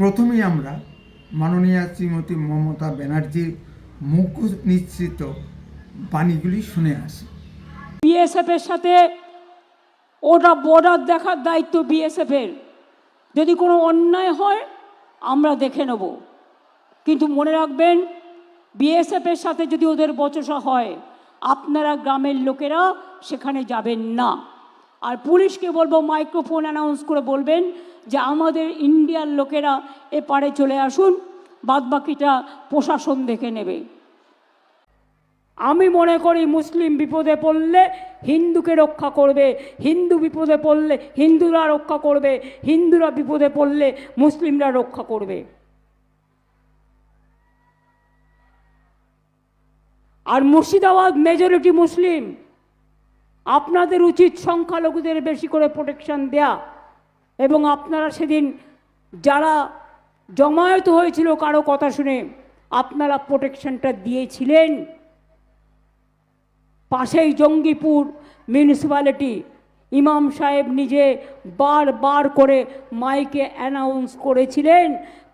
প্রথমেই আমরা মাননীয়া শ্রীমতী মমতা ব্যানার্জির মুখ নিশ্চিত বাণীগুলি শুনে আসি। বিএসএফের সাথে ওটা বর্ডার দেখার দায়িত্ব বিএসএফের। যদি কোনো অন্যায় হয়, আমরা দেখে নেব। কিন্তু মনে রাখবেন, বিএসএফের সাথে যদি ওদের বচসা হয়, আপনারা গ্রামের লোকেরা সেখানে যাবেন না। আর পুলিশকে বলব মাইক্রোফোন অ্যানাউন্স করে বলবেন যে আমাদের ইন্ডিয়ার লোকেরা এপারে চলে আসুন, বাদবাকিটা প্রশাসন দেখে নেবে। আমি মনে করি মুসলিম বিপদে পড়লে হিন্দুকে রক্ষা করবে, হিন্দু বিপদে পড়লে হিন্দুরা রক্ষা করবে, হিন্দুরা বিপদে পড়লে মুসলিমরা রক্ষা করবে। আর মুর্শিদাবাদ মেজরিটি মুসলিম। আপনাদের উচিত সংখ্যালঘুদের বেশি করে প্রোটেকশন দেয়া এবং আপনারা সেদিন যারা জমায়েত হয়েছিল কারও কথা শুনে, আপনারা প্রোটেকশনটা দিয়েছিলেন। পাশেই জঙ্গিপুর মিউনিসিপ্যালিটি ইমাম সাহেব নিজে বারবার করে মাইকে অ্যানাউন্স করেছিলেন।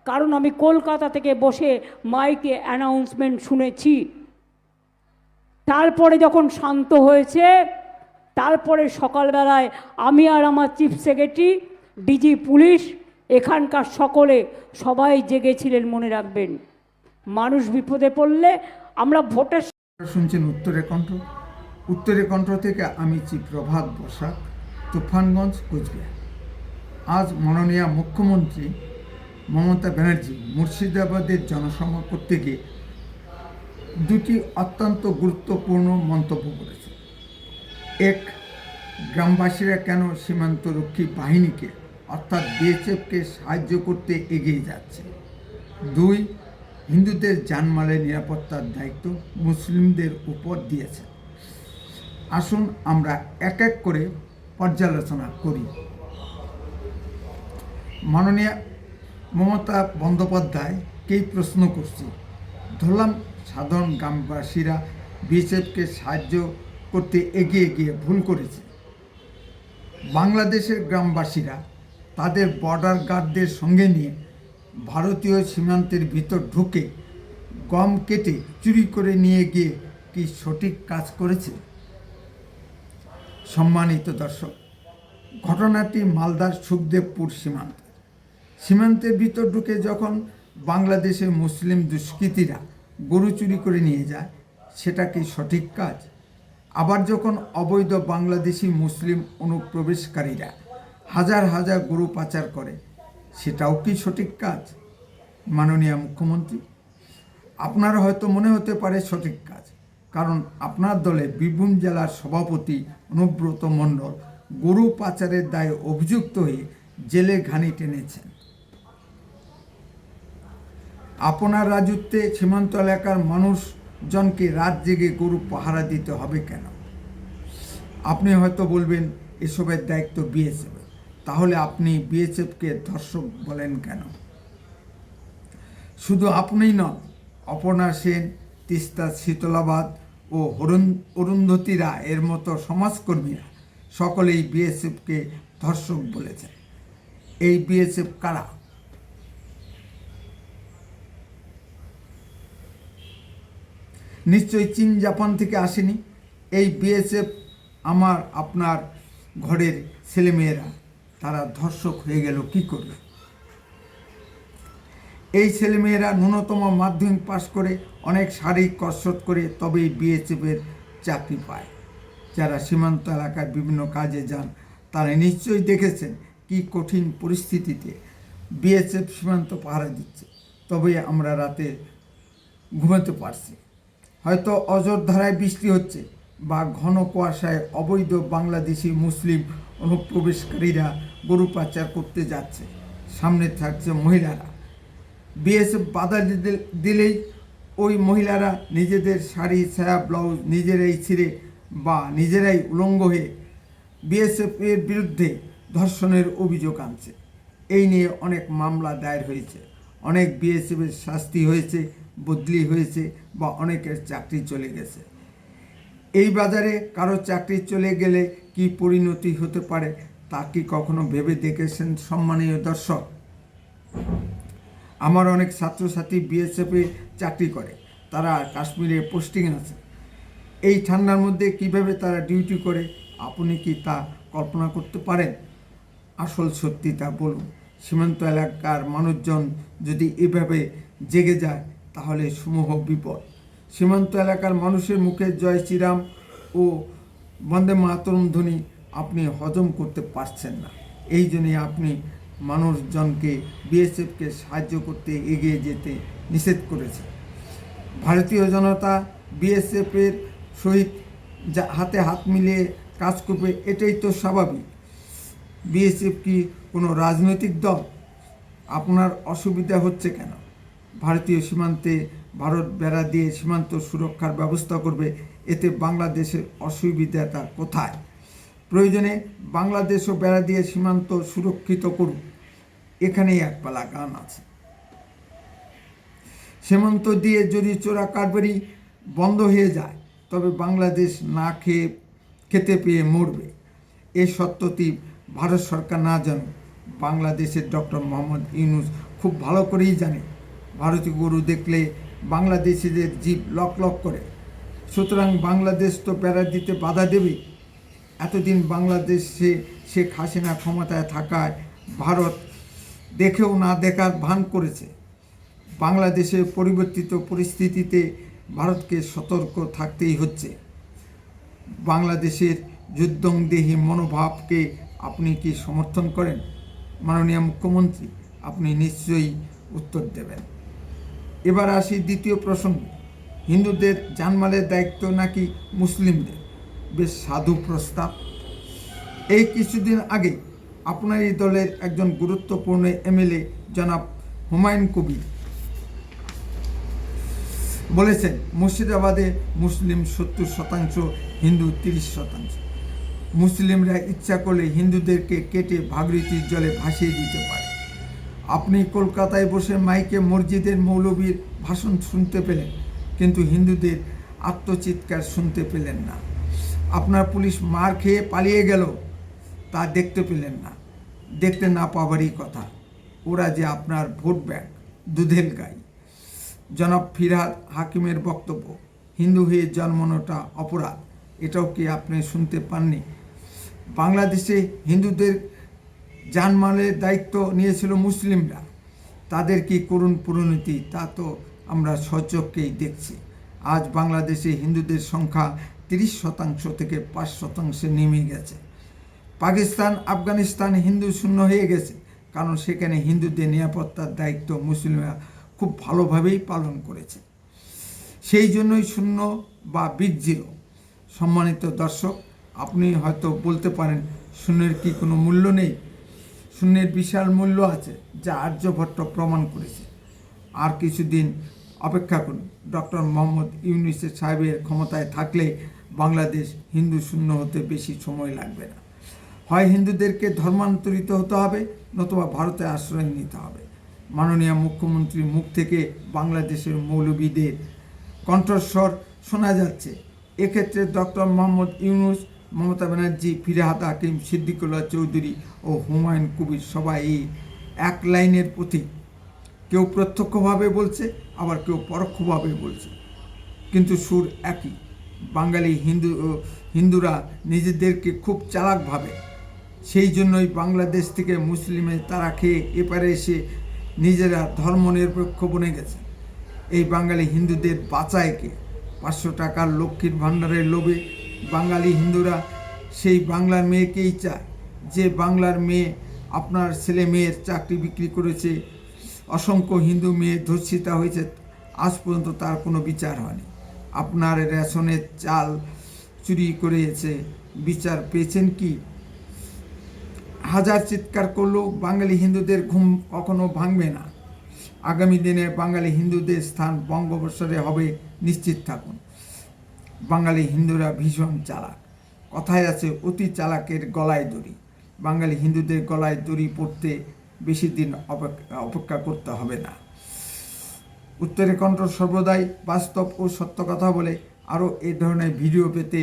কারণ আমি কলকাতা থেকে বসে মাইকে অ্যানাউন্সমেন্ট শুনেছি। তারপরে যখন শান্ত হয়েছে তারপরে সকালবেলায় আমি আর আমার চিফ সেক্রেটারি, ডিজি পুলিশ, এখানকার সকলে সবাই জেগেছিলেন মনে রাখবেন। মানুষ বিপদে পড়লে আমরা ভোটের শুনছেন উত্তরে কণ্ঠ। উত্তরে কণ্ঠ থেকে আমি চি প্রভাত বসাক, তুফানগঞ্জ, কোচবিহার। আজ মাননীয় মুখ্যমন্ত্রী মমতা ব্যানার্জি মুর্শিদাবাদের জনসভা করতে গিয়ে দুটি অত্যন্ত গুরুত্বপূর্ণ মন্তব্য করেছে এক গ্রামবাসীরা কেন সীমান্তরক্ষী বাহিনীকে, অর্থাৎ বিএসএফকে সাহায্য করতে এগিয়ে যাচ্ছে? দুই, হিন্দুদের জানমালের নিরাপত্তার দায়িত্ব মুসলিমদের উপর দিয়েছে। আসুন আমরা এক এক করে পর্যালোচনা করি। মাননীয় মমতা বন্দ্যোপাধ্যায়কেই প্রশ্ন করছি? ধরলাম সাধারণ গ্রামবাসীরা বিএসএফকে সাহায্য করতে এগিয়ে গিয়ে ভুল করেছে। বাংলাদেশের গ্রামবাসীরা তাদের বর্ডার গার্ডদের সঙ্গে নিয়ে ভারতীয় সীমান্তের ভিতর ঢুকে গম কেটে চুরি করে নিয়ে গিয়ে কি সঠিক কাজ করেছে? সম্মানিত দর্শক, ঘটনাটি মালদার সুখদেবপুর সীমান্ত। সীমান্তের ভিতর ঢুকে যখন বাংলাদেশের মুসলিম দুষ্কৃতীরা গরু চুরি করে নিয়ে যায়, সেটা কি সঠিক কাজ? আবার যখন অবৈধ বাংলাদেশি মুসলিম অনুপ্রবেশকারীরা হাজার হাজার গরু পাচার করে, সেটাও কি সঠিক কাজ? মাননীয় মুখ্যমন্ত্রী, আপনার হয়তো মনে হতে পারে সঠিক কাজ, কারণ আপনার দলে বীরভূম জেলার সভাপতি অনুব্রত মণ্ডল গরু পাচারের দায়ে অভিযুক্ত হয়ে জেলে ঘানি টেনেছেন। আপনার রাজত্বে সীমান্ত এলাকার মানুষজনকে রাত জেগে গরু পাহারা দিতে হবে কেন? আপনি হয়তো বলবেন, এসবের দায়িত্ব বিএসএফ। তাহলে আপনি বিএসএফকে ধর্ষক বলেন কেন? শুধু আপনিই নন, অপর্ণা সেন, তিস্তা শীতলাবাদ ও হরুন অরুন্ধতী রায়ের মতো সমাজকর্মীরা সকলেই বিএসএফকে ধর্ষক বলেছেন। এই বিএসএফ কারা? নিশ্চয়ই চীন জাপান থেকে আসেনি। এই বিএসএফ আমার, আপনার ঘরের ছেলেমেয়েরা, তারা ধর্ষক হয়ে গেল, কি করে এই ছেলেমেয়েরা ন্যূনতম মাধ্যমিক পাশ করে অনেক শারীরিক কসরত করে তবেই বিএসএফের চাকরি পায়। যারা সীমান্ত এলাকায় বিভিন্ন কাজে যান, তারা নিশ্চয়ই দেখেছেন কি কঠিন পরিস্থিতিতে বিএসএফ সীমান্ত পাহারা দিচ্ছে। তবেই আমরা রাতে ঘুমাতে পারছি। হয়তো অযোধ্যায় বৃষ্টি হচ্ছে বা ঘন কুয়াশায় অবৈধ বাংলাদেশি মুসলিম অনুপ্রবেশকারীরা গরু পাচার করতে যাচ্ছে। সামনে থাকছে মহিলারা। বিএসএফ বাধা দিলেই ওই মহিলারা নিজেদের শাড়ি, ছায়া, ব্লাউজ নিজেরাই ছিঁড়ে বা নিজেরাই উলঙ্গ হয়ে বিএসএফ এর বিরুদ্ধে ধর্ষণের অভিযোগ আনছে। এই নিয়ে অনেক মামলা দায়ের হয়েছে। অনেক বিএসএফের শাস্তি হয়েছে। বদলি হয়েছে বা অনেকের চাকরি চলে গেছে। এই বাজারে কারও চাকরি চলে গেলে কি পরিণতি হতে পারে তা কি কখনো ভেবে দেখেছেন সম্মানীয় দর্শক? আমার অনেক ছাত্রছাত্রী বিএসএফে চাকরি করে, তারা কাশ্মীরে পোস্টিং আছে। এই ঠান্ডার মধ্যে কীভাবে তারা ডিউটি করে, আপনি কি তা কল্পনা করতে পারেন? আসল সত্যি তা বলুন। সীমান্ত এলাকার মানুষজন যদি এভাবে জেগে যায় তাহলে সমূহ বিপদ। সীমান্ত এলাকার মানুষের মুখে জয় শ্রীরাম ও বন্দে মাতরম ধ্বনি আপনি হজম করতে পারছেন না। এই জন্যই আপনি মানুষজনকে, বিএসএফকে সাহায্য করতে এগিয়ে যেতে নিষেধ করেছেন। ভারতীয় জনতা বিএসএফের সহিত যা হাতে হাত মিলিয়ে কাজ করবে, এটাই তো স্বাভাবিক। বিএসএফ কি কোনো রাজনৈতিক দল? আপনার অসুবিধা হচ্ছে কেন? ভারতীয় সীমান্তে ভারত বেড়া দিয়ে সীমান্ত সুরক্ষার ব্যবস্থা করবে, এতে বাংলাদেশের অসুবিধাটা কোথায়? প্রয়োজনে বাংলাদেশও বেড়া দিয়ে সীমান্ত সুরক্ষিত করুক। এখানেই এক পালা গান আছে। সীমান্ত দিয়ে যদি চোরা কারবারি বন্ধ হয়ে যায়, তবে বাংলাদেশ না খেয়ে খেতে পেয়ে মরবে। এ সত্যটি ভারত সরকার না জানুক। বাংলাদেশের ডক্টর মোহাম্মদ ইউনুস খুব ভালো করেই জানে ভারতীয় গরু দেখলে বাংলাদেশিদের জীব লক লক করে। সুতরাং বাংলাদেশ তো বেড়া দিতে বাধা দেবে। এতদিন বাংলাদেশে শেখ হাসিনা ক্ষমতায় থাকায় ভারত দেখেও না দেখার ভান করেছে। বাংলাদেশের পরিবর্তিত পরিস্থিতিতে ভারতকে সতর্ক থাকতেই হচ্ছে। বাংলাদেশের যুদ্ধংদেহী মনোভাবকে আপনি কি সমর্থন করেন? মাননীয় মুখ্যমন্ত্রী, আপনি নিশ্চয়ই উত্তর দেবেন। এবার আসি দ্বিতীয় প্রসঙ্গ। হিন্দুদের জানমালের দায়িত্ব নাকি মুসলিমদের? বেশ সাধু প্রস্তাব। এই কিছুদিন আগে আপনার এই দলের একজন গুরুত্বপূর্ণ এমএলএ জনাব হুমায়ুন কবির বলেছেন, মুর্শিদাবাদে মুসলিম সত্তর শতাংশ, হিন্দু তিরিশ শতাংশ। মুসলিমরা ইচ্ছা করলে হিন্দুদেরকে কেটে ভাগরীতির জলে ভাসিয়ে দিতে পারে। আপনি কলকাতায় বসে মাইকে মসজিদের মৌলবীর ভাষণ শুনতে পেলেন, কিন্তু হিন্দুদের আত্মচিৎকার শুনতে পেলেন না। আপনার পুলিশ মার খেয়ে পালিয়ে গেল, তা দেখতে পেলেন না। দেখতে না পাওয়ারই কথা, ওরা যে আপনার ভোট ব্যাংক, দুধেল গাই। জনাব ফিরহাদ হাকিমের বক্তব্য, হিন্দু হয়ে জন্মানোটা অপরাধ, এটাও কি আপনি শুনতে পাননি? বাংলাদেশে হিন্দুদের জানমালের দায়িত্ব নিয়েছিল মুসলিমরা। তাদের কি করুণ পরিণতি তা তো আমরা সচক্ষেই দেখছি। আজ বাংলাদেশে হিন্দুদের সংখ্যা তিরিশ শতাংশ থেকে পাঁচ শতাংশে নেমে গেছে। পাকিস্তান, আফগানিস্তান হিন্দু শূন্য হয়ে গেছে, কারণ সেখানে হিন্দুদের নিরাপত্তার দায়িত্ব মুসলিমরা খুব ভালোভাবেই পালন করেছে। সেই জন্যই শূন্য বা বিগ সম্মানিত দর্শক, আপনি হয়তো বলতে পারেন, শূন্যের কি কোনো মূল্য নেই? শূন্যের বিশাল মূল্য আছে, যা আর্যভট্ট প্রমাণ করেছে। আর কিছুদিন অপেক্ষা করুন, ডক্টর মোহাম্মদ ইউনিসের সাহেবের ক্ষমতায় থাকলে বাংলাদেশ হিন্দু শূন্য হতে বেশি সময় লাগবে না। হয় হিন্দুদেরকে ধর্মান্তরিত হতে হবে, নতুবা ভারতে আশ্রয় নিতে হবে। মাননীয় মুখ্যমন্ত্রীর মুখ থেকে বাংলাদেশের মৌলবীদের কণ্ঠস্বর শোনা যাচ্ছে। এক্ষেত্রে ডক্টর মোহাম্মদ ইউনুস মমতা ব্যানার্জি ফিরাহাত হাকিম সিদ্দিকুল্লাহ চৌধুরী ও হুমায়ুন কবির। সবাই এই এক লাইনের প্রতীক কেউ প্রত্যক্ষভাবে বলছে, আবার কেউ পরোক্ষভাবে বলছে। কিন্তু সুর একই। বাঙালি হিন্দু হিন্দুরা নিজেদেরকে খুব চালাক ভাবে। সেই জন্যই বাংলাদেশ থেকে মুসলিমে তারা খেয়ে এপারে এসে নিজেরা ধর্মনিরপেক্ষ বনে গেছে। এই বাঙালি হিন্দুদের বাঁচায় কে? পাঁচশো টাকার লক্ষ্মীর ভাণ্ডারের লোভে বাঙালি হিন্দুরা সেই বাংলার মেয়েকেই চায়। যে বাংলার মেয়ে আপনার ছেলে মেয়ের চাকরি বিক্রি করেছে, অসংখ্য হিন্দু মেয়ে ধর্ষিতা হয়েছে, আজ পর্যন্ত তার কোনো বিচার হয়নি। আপনার রেশনের চাল চুরি করেছে, বিচার পেয়েছেন কি? হাজার চিৎকার করলেও বাঙালি হিন্দুদের ঘুম কখনো ভাঙবে না। আগামী দিনে বাঙালি হিন্দুদের স্থান বঙ্গোপসাগরে হবে, নিশ্চিত থাকুন। বাঙালি হিন্দুরা ভীষণ চালাক। কথায় আছে, অতি চালাকের গলায় দড়ি। বাঙালি হিন্দুদের গলায় দড়ি পড়তে বেশি দিন অপেক্ষা করতে হবে না। উত্তরে কণ্ঠ সর্বদাই বাস্তব ও সত্য কথা বলে আরও এই ধরনের ভিডিও পেতে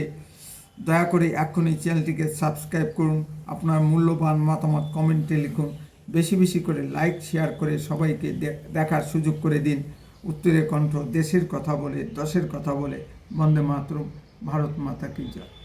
দয়া করে এখনই চ্যানেলটিকে সাবস্ক্রাইব করুন। আপনার মূল্যবান মতামত কমেন্টে লিখুন। বেশি বেশি করে লাইক, শেয়ার করে সবাইকে দেখার সুযোগ করে দিন। উত্তরে কণ্ঠ দেশের কথা বলে, দশের কথা বলে বন্দে মাতরম ভারত মাতা কি জয়